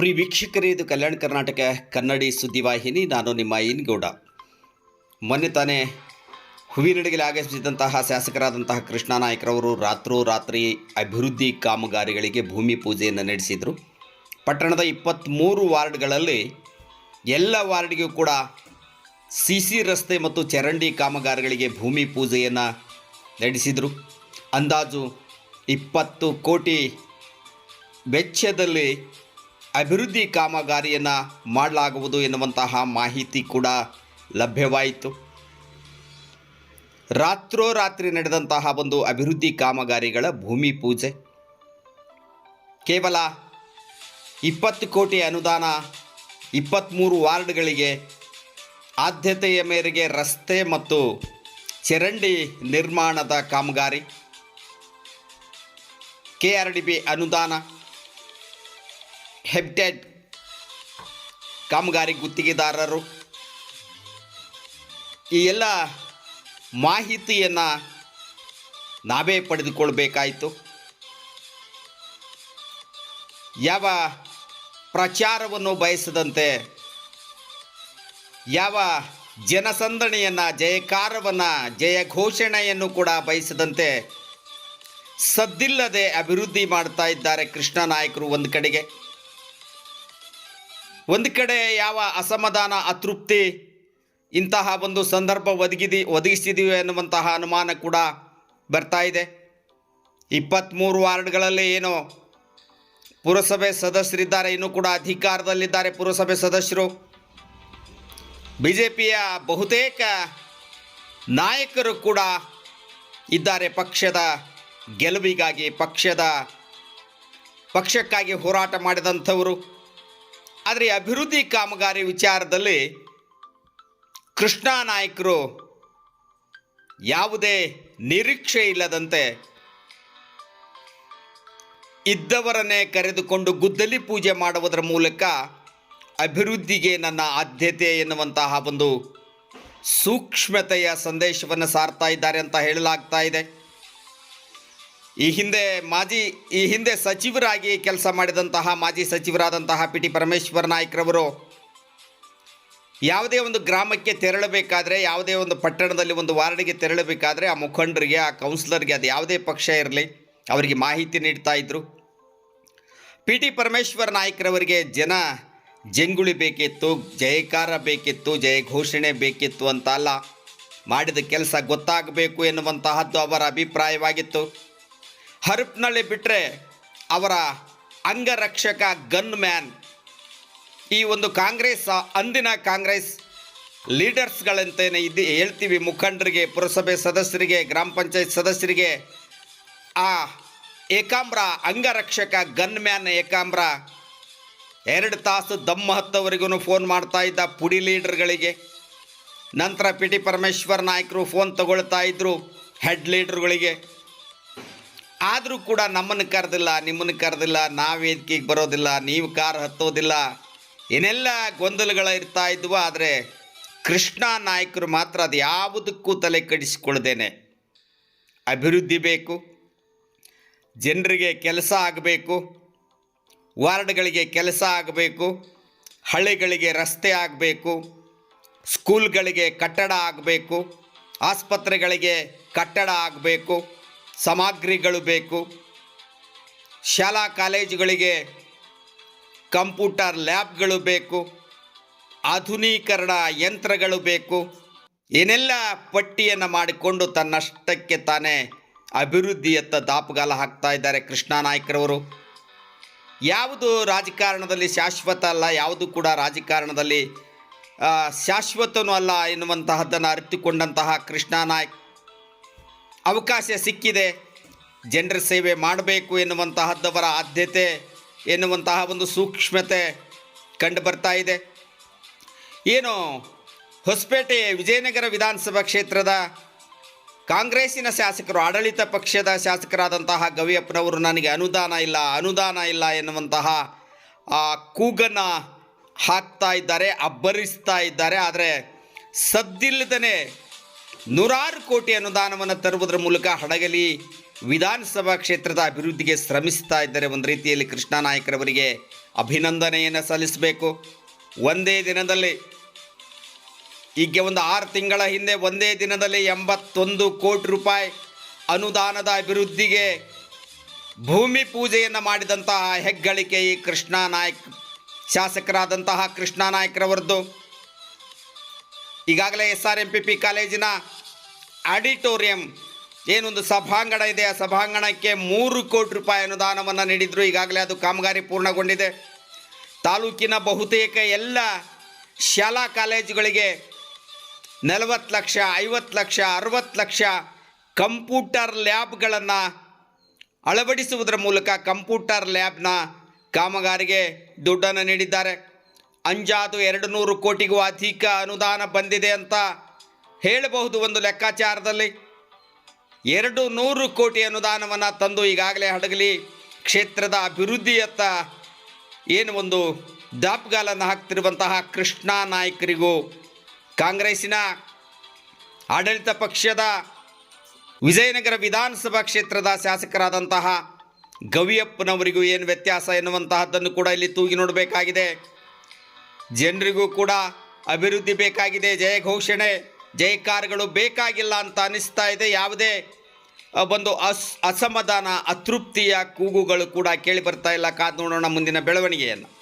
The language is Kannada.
ಪ್ರಿಯ ವೀಕ್ಷಕರೇ, ಇದು ಕಲ್ಯಾಣ ಕರ್ನಾಟಕ ಕನ್ನಡಿ ಸುದ್ದಿವಾಹಿನಿ ನಾನು ನಿಮ್ಮ ಇನ್ಗೌಡ. ಮೊನ್ನೆ ತಾನೇ ಹೂವಿನಡಿಗೆಲಿ ಆಗಮಿಸಿದಂತಹ ಶಾಸಕರಾದಂತಹ ಕೃಷ್ಣ ನಾಯ್ಕರವರು ರಾತ್ರೋರಾತ್ರಿ ಅಭಿವೃದ್ಧಿ ಕಾಮಗಾರಿಗಳಿಗೆ ಭೂಮಿ ಪೂಜೆಯನ್ನು ನಡೆಸಿದರು. ಪಟ್ಟಣದ ಇಪ್ಪತ್ತ್ಮೂರು ವಾರ್ಡ್ಗಳಲ್ಲಿ ಎಲ್ಲ ವಾರ್ಡ್ಗೂ ಕೂಡ ಸಿ ಸಿ ರಸ್ತೆ ಮತ್ತು ಚರಂಡಿ ಕಾಮಗಾರಿಗಳಿಗೆ ಭೂಮಿ ಪೂಜೆಯನ್ನು ನಡೆಸಿದರು. ಅಂದಾಜು ಇಪ್ಪತ್ತು ಕೋಟಿ ವೆಚ್ಚದಲ್ಲಿ ಅಭಿವೃದ್ಧಿ ಕಾಮಗಾರಿಯನ್ನು ಮಾಡಲಾಗುವುದು ಎನ್ನುವಂತಹ ಮಾಹಿತಿ ಕೂಡ ಲಭ್ಯವಾಯಿತು. ರಾತ್ರೋರಾತ್ರಿ ನಡೆದಂತಹ ಒಂದು ಅಭಿವೃದ್ಧಿ ಕಾಮಗಾರಿಗಳ ಭೂಮಿ ಪೂಜೆ. ಕೇವಲ ಇಪ್ಪತ್ತು ಕೋಟಿ ಅನುದಾನ ಇಪ್ಪತ್ತ್ಮೂರು ವಾರ್ಡ್ಗಳಿಗೆ ಆದ್ಯತೆಯ ಮೇರೆಗೆ ರಸ್ತೆ ಮತ್ತು ಚರಂಡಿ ನಿರ್ಮಾಣದ ಕಾಮಗಾರಿ. ಕೆ ಆರ್ ಡಿ ಬಿ ಅನುದಾನ ಹೆಬ್ಟೆಡ್ ಕಾಮಗಾರಿ ಗುತ್ತಿಗೆದಾರರು. ಈ ಎಲ್ಲ ಮಾಹಿತಿಯನ್ನು ನಾವೇ ಪಡೆದುಕೊಳ್ಬೇಕಾಯಿತು. ಯಾವ ಪ್ರಚಾರವನ್ನು ಬಯಸದಂತೆ, ಯಾವ ಜನಸಂದಣಿಯನ್ನು, ಜಯಕಾರವನ್ನು, ಜಯ ಘೋಷಣೆಯನ್ನು ಕೂಡ ಬಯಸದಂತೆ ಸದ್ದಿಲ್ಲದೆ ಅಭಿವೃದ್ಧಿ ಮಾಡ್ತಾ ಇದ್ದಾರೆ ಕೃಷ್ಣ ನಾಯಕರು ಒಂದು ಕಡೆಗೆ. ಒಂದು ಕಡೆ ಯಾವ ಅಸಮಾಧಾನ, ಅತೃಪ್ತಿ, ಇಂತಹ ಒಂದು ಸಂದರ್ಭ ಒದಗಿದಿ, ಒದಗಿಸಿದೀವಿ ಎನ್ನುವಂತಹ ಅನುಮಾನ ಕೂಡ ಬರ್ತಾ ಇದೆ. ಇಪ್ಪತ್ತ್ಮೂರು ವಾರ್ಡ್ಗಳಲ್ಲಿ ಏನು ಪುರಸಭೆ ಸದಸ್ಯರಿದ್ದಾರೆ, ಇನ್ನೂ ಕೂಡ ಅಧಿಕಾರದಲ್ಲಿದ್ದಾರೆ ಪುರಸಭೆ ಸದಸ್ಯರು. ಬಿ ಜೆ ಪಿಯ ಬಹುತೇಕ ನಾಯಕರು ಕೂಡ ಇದ್ದಾರೆ ಪಕ್ಷದ ಗೆಲುವಿಗಾಗಿ, ಪಕ್ಷದ, ಪಕ್ಷಕ್ಕಾಗಿ ಹೋರಾಟ ಮಾಡಿದಂಥವರು. ಆದರೆ ಅಭಿವೃದ್ಧಿ ಕಾಮಗಾರಿ ವಿಚಾರದಲ್ಲಿ ಕೃಷ್ಣ ನಾಯಕರು ಯಾವುದೇ ನಿರೀಕ್ಷೆ ಇಲ್ಲದಂತೆ ಇದ್ದವರನ್ನೇ ಕರೆದುಕೊಂಡು ಗುದ್ದಲಿ ಪೂಜೆ ಮಾಡುವುದರ ಮೂಲಕ ಅಭಿವೃದ್ಧಿಗೆ ನನ್ನ ಆದ್ಯತೆ ಎನ್ನುವಂತಹ ಒಂದು ಸೂಕ್ಷ್ಮತೆಯ ಸಂದೇಶವನ್ನು ಸಾರ್ತಾ ಇದ್ದಾರೆ ಅಂತ ಹೇಳಲಾಗ್ತಾ ಇದೆ. ಈ ಹಿಂದೆ ಮಾಜಿ, ಈ ಹಿಂದೆ ಸಚಿವರಾಗಿ ಕೆಲಸ ಮಾಡಿದಂತಹ, ಮಾಜಿ ಸಚಿವರಾದಂತಹ ಪಿ ಟಿ ಪರಮೇಶ್ವರ ನಾಯ್ಕರವರು ಯಾವುದೇ ಒಂದು ಗ್ರಾಮಕ್ಕೆ ತೆರಳಬೇಕಾದ್ರೆ, ಯಾವುದೇ ಒಂದು ಪಟ್ಟಣದಲ್ಲಿ ಒಂದು ವಾರ್ಡ್ಗೆ ತೆರಳಬೇಕಾದ್ರೆ ಆ ಮುಖಂಡರಿಗೆ, ಆ ಕೌನ್ಸಿಲರ್ಗೆ ಅದು ಯಾವುದೇ ಪಕ್ಷ ಇರಲಿ, ಅವರಿಗೆ ಮಾಹಿತಿ ನೀಡ್ತಾ ಇದ್ದರು ಪಿ ಟಿ ಪರಮೇಶ್ವರ ನಾಯ್ಕರವರಿಗೆ ಜನ ಜಂಗುಳಿ ಬೇಕಿತ್ತು, ಜಯಕಾರ ಬೇಕಿತ್ತು, ಜಯ ಘೋಷಣೆ ಬೇಕಿತ್ತು ಅಂತ ಅಲ್ಲ, ಮಾಡಿದ ಕೆಲಸ ಗೊತ್ತಾಗಬೇಕು ಎನ್ನುವಂತಹದ್ದು ಅವರ ಅಭಿಪ್ರಾಯವಾಗಿತ್ತು. ಹರಪ್ನಳ್ಳಿ ಬಿಟ್ಟರೆ ಅವರ ಅಂಗರಕ್ಷಕ ಗನ್ ಮ್ಯಾನ್. ಈ ಒಂದು ಕಾಂಗ್ರೆಸ್, ಅಂದಿನ ಕಾಂಗ್ರೆಸ್ ಲೀಡರ್ಸ್ಗಳಂತೇನೆ ಇದ್ದು ಹೇಳ್ತೀವಿ ಮುಖಂಡರಿಗೆ, ಪುರಸಭೆ ಸದಸ್ಯರಿಗೆ, ಗ್ರಾಮ ಪಂಚಾಯತ್ ಸದಸ್ಯರಿಗೆ. ಆ ಏಕಾಂಬ್ರ ಅಂಗರಕ್ಷಕ ಗನ್ ಮ್ಯಾನ್ ಏಕಾಂಬ್ರ ಎರಡು ತಾಸು ದಮ್ಮ ಹತ್ತವರೆಗೂ ಫೋನ್ ಮಾಡ್ತಾ ಇದ್ದ ಪುಡಿ ಲೀಡರ್ಗಳಿಗೆ. ನಂತರ ಪಿ ಟಿ ಪರಮೇಶ್ವರ್ ನಾಯಕರು ಫೋನ್ ತಗೊಳ್ತಾ ಇದ್ದರು ಹೆಡ್ ಲೀಡರ್ಗಳಿಗೆ. ಆದರೂ ಕೂಡ ನಮ್ಮನ್ನು ಕರೆದಿಲ್ಲ, ನಿಮ್ಮನ್ನು ಕರೆದಿಲ್ಲ, ನಾವು ವೇದಿಕೆಗೆ ಬರೋದಿಲ್ಲ, ನೀವು ಕಾರ್ ಹತ್ತೋದಿಲ್ಲ. ಏನೆಲ್ಲ ಗೊಂದಲಗಳು ಇರ್ತಾ ಇದ್ವು ಆದರೆ ಕೃಷ್ಣ ನಾಯಕರು ಮಾತ್ರ ಅದು ಯಾವುದಕ್ಕೂ ತಲೆ ಕಡಿಸಿಕೊಳ್ಳದೇನೆ. ಅಭಿವೃದ್ಧಿ ಬೇಕು, ಜನರಿಗೆ ಕೆಲಸ ಆಗಬೇಕು, ವಾರ್ಡ್ಗಳಿಗೆ ಕೆಲಸ ಆಗಬೇಕು, ಹಳ್ಳಿಗಳಿಗೆ ರಸ್ತೆ ಆಗಬೇಕು, ಸ್ಕೂಲ್ಗಳಿಗೆ ಕಟ್ಟಡ ಆಗಬೇಕು, ಆಸ್ಪತ್ರೆಗಳಿಗೆ ಕಟ್ಟಡ ಆಗಬೇಕು ಸಾಮಗ್ರಿಗಳು ಬೇಕು. ಶಾಲಾ ಕಾಲೇಜುಗಳಿಗೆ ಕಂಪ್ಯೂಟರ್ ಲ್ಯಾಬ್ಗಳು ಬೇಕು. ಆಧುನೀಕರಣ ಯಂತ್ರಗಳು ಬೇಕು. ಏನೆಲ್ಲ ಪಟ್ಟಿಯನ್ನು ಮಾಡಿಕೊಂಡು ತನ್ನಷ್ಟಕ್ಕೆ ತಾನೇ ಅಭಿವೃದ್ಧಿಯತ್ತ ದಾಪುಗಾಲ ಹಾಕ್ತಾ ಇದ್ದಾರೆ ಕೃಷ್ಣ ನಾಯ್ಕರವರು. ಯಾವುದು ರಾಜಕಾರಣದಲ್ಲಿ ಶಾಶ್ವತ ಅಲ್ಲ, ಯಾವುದು ಕೂಡ ರಾಜಕಾರಣದಲ್ಲಿ ಶಾಶ್ವತನೂ ಅಲ್ಲ ಎನ್ನುವಂತಹದ್ದನ್ನು ಅರಿತುಕೊಂಡಂತಹ ಕೃಷ್ಣ ನಾಯ್ಕ್ ಅವಕಾಶ ಸಿಕ್ಕಿದೆ. ಜನರ ಸೇವೆ ಮಾಡಬೇಕು ಎನ್ನುವಂತಹದ್ದವರ ಆದ್ಯತೆ, ಎನ್ನುವಂತಹ ಒಂದು ಸೂಕ್ಷ್ಮತೆ ಕಂಡು ಬರ್ತಾ ಇದೆ. ಏನು, ಹೊಸಪೇಟೆ ವಿಜಯನಗರ ವಿಧಾನಸಭಾ ಕ್ಷೇತ್ರದ ಕಾಂಗ್ರೆಸ್ಸಿನ ಶಾಸಕರು, ಆಡಳಿತ ಪಕ್ಷದ ಶಾಸಕರಾದಂತಹ ಗವಿಯಪ್ಪನವರು ನನಗೆ ಅನುದಾನ ಇಲ್ಲ ಅನುದಾನ ಇಲ್ಲ ಎನ್ನುವಂತಹ ಆ ಕೂಗನ್ನು ಹಾಕ್ತಾ ಇದ್ದಾರೆ, ಅಬ್ಬರಿಸ್ತಾ ಇದ್ದಾರೆ. ಆದರೆ ಸದ್ದಿಲ್ಲದೇ ನೂರಾರು ಕೋಟಿ ಅನುದಾನವನ್ನು ತರುವುದರ ಮೂಲಕ ಹಡಗಲಿ ವಿಧಾನಸಭಾ ಕ್ಷೇತ್ರದ ಅಭಿವೃದ್ಧಿಗೆ ಶ್ರಮಿಸ್ತಾ ಇದ್ದರೆ ಒಂದು ರೀತಿಯಲ್ಲಿ ಕೃಷ್ಣ ನಾಯಕರವರಿಗೆ ಅಭಿನಂದನೆಯನ್ನು ಸಲ್ಲಿಸಬೇಕು. ಒಂದೇ ದಿನದಲ್ಲಿ ಈಗ ಒಂದು ಆರು ತಿಂಗಳ ಹಿಂದೆ ಒಂದೇ ದಿನದಲ್ಲಿ ಎಂಬತ್ತೊಂದು ಕೋಟಿ ರೂಪಾಯಿ ಅನುದಾನದ ಅಭಿವೃದ್ಧಿಗೆ ಭೂಮಿ ಪೂಜೆಯನ್ನು ಮಾಡಿದಂತಹ ಹೆಗ್ಗಳಿಕೆ ಈ ಕೃಷ್ಣ ನಾಯಕ್, ಶಾಸಕರಾದಂತಹ ಕೃಷ್ಣ ನಾಯ್ಕರವರದ್ದು. ಈಗಾಗಲೇ S R M P P ಕಾಲೇಜಿನ ಆಡಿಟೋರಿಯಂ ಏನೊಂದು ಸಭಾಂಗಣ ಇದೆ. ಆ ಸಭಾಂಗಣಕ್ಕೆ ಮೂರು ಕೋಟಿ ರೂಪಾಯಿ ಅನುದಾನವನ್ನು ನೀಡಿದ್ರು. ಈಗಾಗಲೇ ಅದು ಕಾಮಗಾರಿ ಪೂರ್ಣಗೊಂಡಿದೆ. ತಾಲೂಕಿನ ಬಹುತೇಕ ಎಲ್ಲ ಶಾಲಾ ಕಾಲೇಜುಗಳಿಗೆ ನಲವತ್ತು ಲಕ್ಷ, ಐವತ್ತು ಲಕ್ಷ, ಅರವತ್ತು ಲಕ್ಷ ಕಂಪ್ಯೂಟರ್ ಲ್ಯಾಬ್ಗಳನ್ನು ಅಳವಡಿಸುವುದರ ಮೂಲಕ ಕಂಪ್ಯೂಟರ್ ಲ್ಯಾಬ್ನ ಕಾಮಗಾರಿಗೆ ದುಡ್ಡನ್ನು ನೀಡಿದ್ದಾರೆ. ಅಂಜಾದು ಎರಡು ನೂರು ಕೋಟಿಗೂ ಅಧಿಕ ಅನುದಾನ ಬಂದಿದೆ ಅಂತ ಹೇಳಬಹುದು ಒಂದು ಲೆಕ್ಕಾಚಾರದಲ್ಲಿ. ಎರಡು ನೂರು ಕೋಟಿ ಅನುದಾನವನ್ನು ತಂದು ಈಗಾಗಲೇ ಹಡಗಲಿ ಕ್ಷೇತ್ರದ ಅಭಿವೃದ್ಧಿಯತ್ತ ಏನು ಒಂದು ದಾಪ್ಗಾಲನ್ನು ಹಾಕ್ತಿರುವಂತಹ ಕೃಷ್ಣಾ ನಾಯಕರಿಗೂ. ಕಾಂಗ್ರೆಸ್ಸಿನ ಆಡಳಿತ ಪಕ್ಷದ ವಿಜಯನಗರ ವಿಧಾನಸಭಾ ಕ್ಷೇತ್ರದ ಶಾಸಕರಾದಂತಹ ಗವಿಯಪ್ಪನವರಿಗೂ ಏನು ವ್ಯತ್ಯಾಸ ಎನ್ನುವಂತಹದ್ದನ್ನು ಕೂಡ ಇಲ್ಲಿ ತೂಗಿ ನೋಡಬೇಕಾಗಿದೆ. ಜನರಿಗೂ ಕೂಡ ಅಭಿವೃದ್ಧಿ ಬೇಕಾಗಿದೆ. ಜಯ ಘೋಷಣೆ, ಜಯಕಾರಗಳು ಬೇಕಾಗಿಲ್ಲ ಅಂತ ಅನಿಸ್ತಾ ಇದೆ. ಯಾವುದೇ ಒಂದು ಅಸ್, ಅಸಮಾಧಾನ, ಅತೃಪ್ತಿಯ ಕೂಗುಗಳು ಕೂಡ ಕೇಳಿ ಬರ್ತಾ ಇಲ್ಲ. ಕಾದು ನೋಡೋಣ ಮುಂದಿನ ಬೆಳವಣಿಗೆಯನ್ನು.